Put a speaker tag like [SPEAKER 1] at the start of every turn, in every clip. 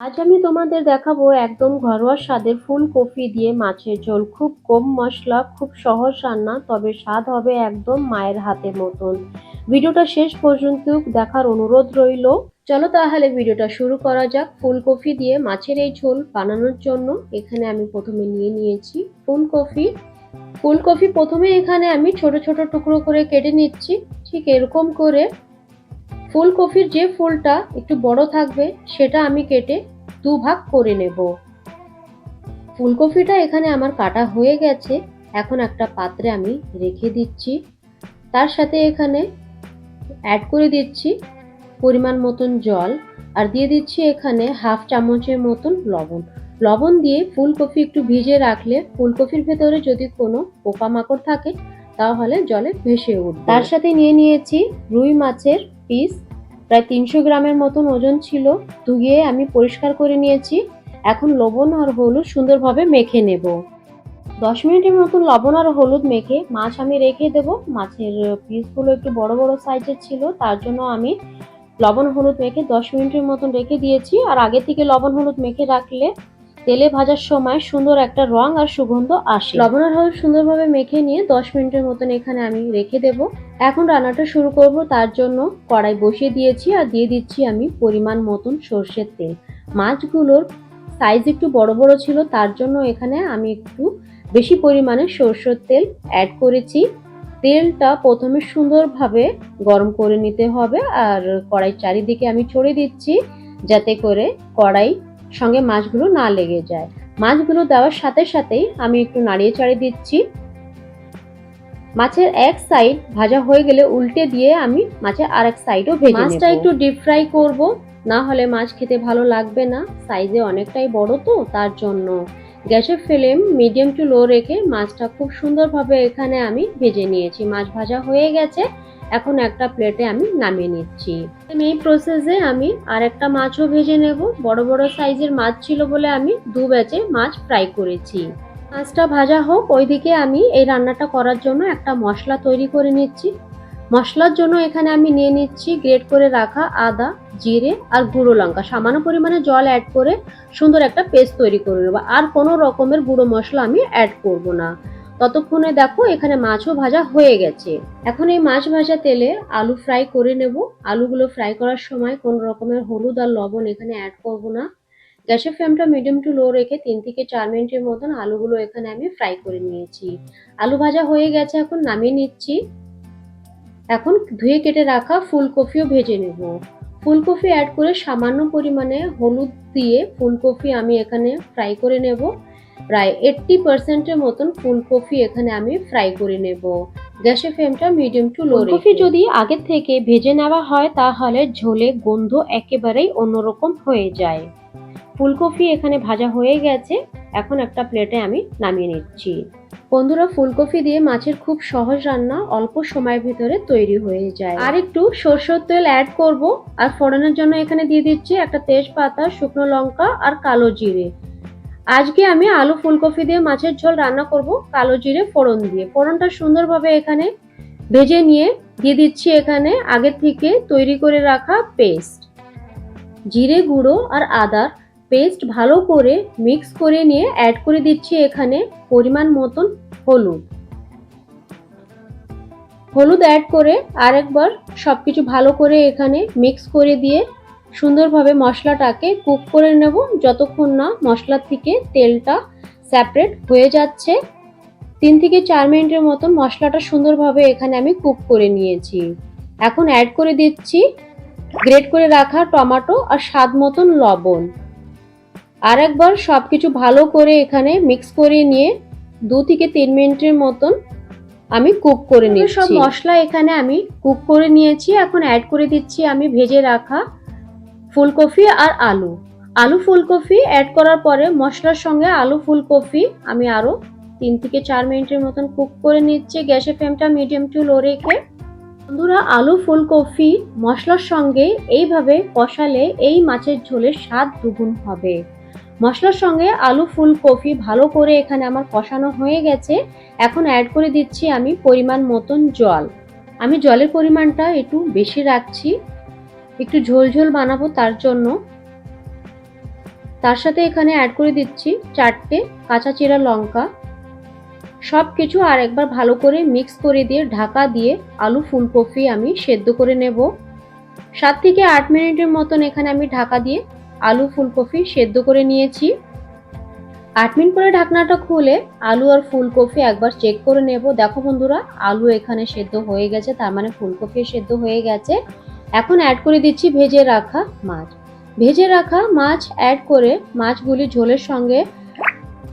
[SPEAKER 1] আজ আমি তোমাদের দেখাবো একদম ঘরোয়া স্বাদের ফুলকপি দিয়ে মাছের ঝোল। খুব কম মশলা, খুব সহজ রান্না, তবে স্বাদ হবে একদম মায়ের হাতের মতন। ভিডিওটা শেষ পর্যন্ত দেখার অনুরোধ রইল। চলো তাহলে ভিডিওটা শুরু করা যাক। ফুলকপি দিয়ে মাছের এই ঝোল বানানোর জন্য এখানে আমি প্রথমে নিয়ে নিয়েছি ফুলকপি ফুলকপি প্রথমে এখানে আমি ছোট ছোট টুকরো করে কেটে নিচ্ছি। ঠিক এরকম করে ফুলকপির যে ফুলটা একটু বড় থাকবে, সেটা আমি কেটে দু ভাগ করে নেব। ফুলকপিটা এখানে আমার কাটা হয়ে গেছে, এখন একটা পাত্রে আমি রেখে দিচ্ছি। তার সাথে এখানে অ্যাড করে দিচ্ছি পরিমাণ মতন জল, আর দিয়ে দিচ্ছি এখানে হাফ চামচের মতন লবণ। লবণ দিয়ে ফুলকপি একটু ভিজে রাখলে ফুলকপির ভেতরে যদি কোনো পোকামাকড় থাকে, তাহলে জলে ভেসে উঠবে। তার সাথে নিয়ে নিয়েছি রুই মাছের পিস প্রায় তিনশো গ্রামের মতন ওজন ছিল, ধুয়ে আমি পরিষ্কার করে নিয়েছি। এখন লবণ আর হলুদ সুন্দরভাবে মেখে নেব। দশ মিনিটের মতন লবণ আর হলুদ মেখে মাছ আমি রেখে দেব। মাছের পিসগুলো একটু বড় বড় সাইজের ছিল, তার জন্য আমি লবণ হলুদ মেখে দশ মিনিটের মতন রেখে দিয়েছি। আর আগে থেকে লবণ হলুদ মেখে রাখলে তেলে ভাজার সময় সুন্দর একটা রং আর সুগন্ধ আসে। লবণ আর হলুদ সুন্দরভাবে মেখে নিয়ে দশ মিনিটের মতন এখানে আমি রেখে দেব। এখন রান্নাটা শুরু করব, তার জন্য কড়াই বসিয়ে দিয়েছি আর দিয়ে দিচ্ছি আমি পরিমাণ মতন সর্ষের তেল। মাছগুলোর সাইজ একটু বড় বড় ছিল, তার জন্য এখানে আমি একটু বেশি পরিমাণে সর্ষের তেল অ্যাড করেছি। তেলটা প্রথমে সুন্দরভাবে গরম করে নিতে হবে আর কড়াই চারিদিকে আমি ছড়িয়ে দিচ্ছি যাতে করে কড়াই সঙ্গে মাছগুলো না লেগে যায়। মাছগুলো দেওয়ার সাথে সাথেই আমি একটু নাড়িয়ে চাড়িয়ে দিচ্ছি। মাছের এক সাইড ভাজা হয়ে গেলে উল্টে দিয়ে আমি মাছের আরেক সাইডও ভেজে মাছটা একটু ডিপ ফ্রাই করব, না হলে মাছ খেতে ভালো লাগবে না। সাইজে অনেকটাই বড় তো, তার জন্য। গ্যাসের ফ্লেম মিডিয়াম টু লো রেখে মাছটা খুব সুন্দরভাবে এখানে আমি ভেজে নিয়েছি। মাছ ভাজা হয়ে গেছে। এখন একটা প্লেটে আমি নামিয়ে নিচ্ছি। এই প্রসেসে আমি আর একটা মাছও ভেজে নেব। বড় বড় সাইজের মাছ ছিল বলে আমি দু ব্যাচে মাছ ফ্রাই করেছি। মাছটা ভাজা হোক, ওইদিকে আমি এই রান্নাটা করার জন্য একটা মশলা তৈরি করে নিচ্ছি। মশলার জন্য এখানে আমি নিয়ে নিচ্ছি গ্রেট করে রাখা আদা, জিরে আর গুঁড়ো লঙ্কা। সামান্য পরিমাণে জল অ্যাড করে সুন্দর একটা পেস্ট তৈরি করে নেব। আর কোনো রকমের গুঁড়ো মশলা আমি অ্যাড করব না। ততক্ষণে দেখো এখানে মাছও ভাজা হয়ে গেছে। এখন এই মাছ ভাজা তেলে আলু ফ্রাই করে নেব। আলুগুলো ফ্রাই করার সময় কোনো রকমের হলুদ আর লবণ এখানে অ্যাড করব না। গ্যাসের ফ্লেমটা মিডিয়াম টু লো রেখে তিন থেকে চার মিনিটের মতন আলুগুলো এখানে আমি ফ্রাই করে নিয়েছি। আলু ভাজা হয়ে গেছে, এখন নামিয়ে নিচ্ছি। এখন ধুয়ে কেটে রাখা ফুলকপিও ভেজে নেব। ফুলকপি অ্যাড করে সামান্য পরিমাণে হলুদ দিয়ে ফুলকপি আমি এখানে ফ্রাই করে নেব। প্রায় এইট্টি পার্সেন্টের মতন ফুলকপি এখানে আমি ফ্রাই করে নেব। গ্যাসের ফ্লেমটা মিডিয়াম টু লো ফুলকপি যদি আগে থেকে ভেজে নেওয়া হয় তাহলে ঝোলে গন্ধ একেবারেই অন্যরকম হয়ে যায়। ফুলকপি এখানে ভাজা হয়ে গেছে এখন একটা প্লেটে আমি নামিয়ে নিচ্ছি। বন্ধুরা ফুলকপি দিয়ে মাছের খুব সহজ রান্না অল্প সময়ের ভিতরে তৈরি হয়ে যায়। আর একটু সরষের তেল অ্যাড করব আর ফোড়নের জন্য এখানে দিয়ে দিচ্ছি একটা তেজপাতা শুকনো লঙ্কা আর কালো জিরে। আজকে আমি আলু ফুলকপি দিয়ে মাছের ঝোল রান্না করব, কালো জিরে ফোড়ন দিয়ে। ফোড়নটা সুন্দরভাবে এখানে ভেজে নিয়ে দিয়ে দিচ্ছি এখানে আগে থেকে তৈরি করে রাখা পেস্ট। জিরে গুঁড়ো আর আদার পেস্ট ভালো করে মিক্স করে নিয়ে অ্যাড করে দিচ্ছি এখানে পরিমাণ মতন হলুদ। হলুদ অ্যাড করে আরেকবার সব কিছু ভালো করে এখানে মিক্স করে দিয়ে সুন্দরভাবে মশলাটাকে কুক করে নেব। যতক্ষণ না মশলার থেকে তেলটা সেপারেট হয়ে যাচ্ছে তিন থেকে চার মিনিটের মতন মশলাটা সুন্দরভাবে এখানে আমি কুক করে নিয়েছি। এখন অ্যাড করে দিচ্ছি গ্রেট করে রাখা টমেটো আর স্বাদ মতন লবণ। আর একবার সব কিছু ভালো করে এখানে মিক্স করে নিয়ে দু থেকে তিন মিনিটের মতন আমি কুক করে নিচ্ছি সব মশলা এখানে আমি কুক করে নিয়েছি। এখন অ্যাড করে দিচ্ছি আমি ভেজে রাখা ফুলকপি আর আলু। আলু ফুলকপি অ্যাড করার পরে মশলার সঙ্গে আলু ফুলকপি আমি আরও তিন থেকে চার মিনিটের মতন কুক করে নিচ্ছি। গ্যাসের ফ্লেমটা মিডিয়াম টু লো রেখে। বন্ধুরা, আলু ফুলকপি মশলার সঙ্গে এইভাবে কষালে এই মাছের ঝোলের স্বাদ দুগুণ হবে। মশলার সঙ্গে আলু ফুলকপি ভালো করে এখানে আমার কষানো হয়ে গেছে। এখন অ্যাড করে দিচ্ছি আমি পরিমাণ মতন জল। আমি জলের পরিমাণটা একটু বেশি রাখছি। একটু ঝোল ঝোল বানাবো তার জন্য। তার সাথে এখানে অ্যাড করে দিচ্ছি চারটে কাঁচা চিরা লঙ্কা। সব কিছু আর একবার ভালো করে মিক্স করে দিয়ে ঢাকা দিয়ে আলু ফুলকপি আমি সেদ্ধ করে নেব। সাত থেকে আট মিনিটের মতন এখানে আমি ঢাকা দিয়ে আলু ফুলকপি সেদ্ধ করে নিয়েছি। আট মিনিট পরে ঢাকনাটা খুলে আলু আর ফুলকপি একবার চেক করে নেব। দেখো বন্ধুরা, আলু এখানে সেদ্ধ হয়ে গেছে, তার মানে ফুলকপি সেদ্ধ হয়ে গেছে। এখন অ্যাড করে দিচ্ছি ভেজে রাখা মাছ। ভেজে রাখা মাছ অ্যাড করে মাছগুলি ঝোলের সঙ্গে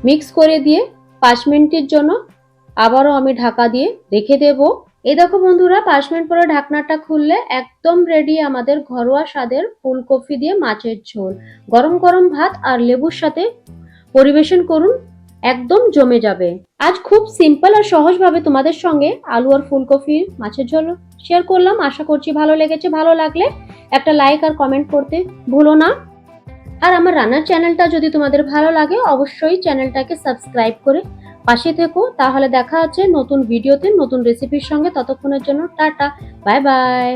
[SPEAKER 1] মিক্স করে দিয়ে পাঁচ মিনিটের জন্য আবারও আমি ঢাকা দিয়ে রেখে দেব। এই দেখো বন্ধুরা, পাঁচ মিনিট পরে ঢাকনাটা খুললে একদম রেডি আমাদের ঘরোয়া স্বাদের ফুলকপি দিয়ে মাছের ঝোল। গরম গরম ভাত আর লেবুর সাথে পরিবেশন করুন। একদম জমে যাবে। আজ খুব সিম্পল আর সহজভাবে তোমাদের সঙ্গে আলু আর ফুলকপির মাছের ঝোল শেয়ার করলাম। আশা করছি ভালো লেগেছে, ভালো লাগলে একটা লাইক আর কমেন্ট করতে ভুলো না। আর আমার রান্নার চ্যানেলটা যদি তোমাদের ভালো লাগে, অবশ্যই চ্যানেলটাকে সাবস্ক্রাইব করে পাশে থেকো। তাহলে দেখা হচ্ছে নতুন ভিডিওতে নতুন রেসিপির সঙ্গে। ততক্ষণের জন্য টাটা বাই বাই